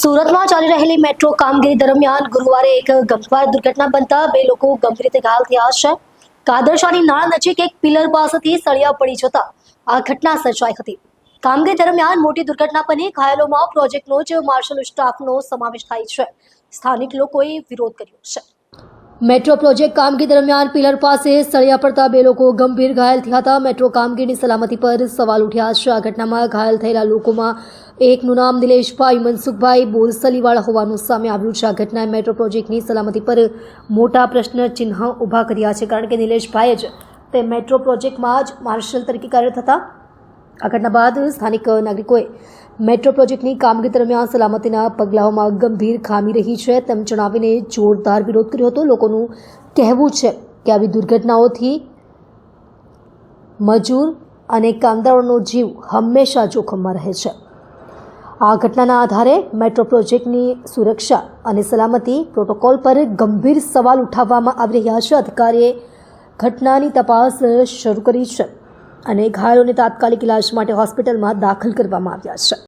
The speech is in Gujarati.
સુરતમાં ચાલી રહેલી મેટ્રો કામગીરી દરમિયાન ગુરુવારે એક ગંભીર દુર્ઘટના બનતા બે લોકો ગંભીર રીતે ઘાયલ થયા છે. કાદરશાની નાળ નજીક એક પિલર પાસેથી સળિયા પડી જતા આ ઘટના સર્જાઈ હતી. કામગીરી દરમિયાન મોટી દુર્ઘટના બની ઘાયલોમાં પ્રોજેક્ટનો જ માર્શલ સ્ટાફનો સમાવેશ થાય છે. સ્થાનિક લોકોએ વિરોધ કર્યો છે. મેટ્રો પ્રોજેક્ટ કામગીરી દરમિયાન પિલર પાસે સળિયા પડતા બે લોકો ગંભીર ઘાયલ થયા હતા. મેટ્રો કામગીરીની સલામતી પર સવાલ ઉઠ્યા છે. આ ઘટનામાં ઘાયલ થયેલા લોકોમાં એકનું નામ નિલેશભાઈ મનસુખભાઈ બોરસલીવાળા હોવાનું સામે આવ્યું છે. આ ઘટનાએ મેટ્રો પ્રોજેક્ટની સલામતી પર મોટા પ્રશ્ન ચિહ્ન ઊભા કર્યા છે. કારણ કે નિલેશભાઈએ જ તે મેટ્રો પ્રોજેક્ટમાં જ માર્શલ તરીકે કાર્યરત હતા. આ ઘટના બાદ સ્થાનિક નાગરિકોએ મેટ્રો પ્રોજેક્ટની કામગીરી દરમિયાન સલામતીના પગલાઓમાં ગંભીર ખામી રહી છે તેમ જણાવીને જોરદાર વિરોધ કર્યો હતો. લોકોનું કહેવું છે કે આવી દુર્ઘટનાઓથી મજૂર અને કામદારોનો જીવ હંમેશા જોખમમાં રહે છે. આ ઘટનાના આધારે મેટ્રો પ્રોજેક્ટની સુરક્ષા અને સલામતી પ્રોટોકોલ પર ગંભીર સવાલ ઉઠાવવામાં આવી રહ્યા છે. અધિકારીએ ઘટનાની તપાસ શરૂ કરી છે અને ઘાયલોને તાત્કાલિક ઇલાજ માટે હોસ્પિટલમાં દાખલ કરવામાં આવ્યા છે.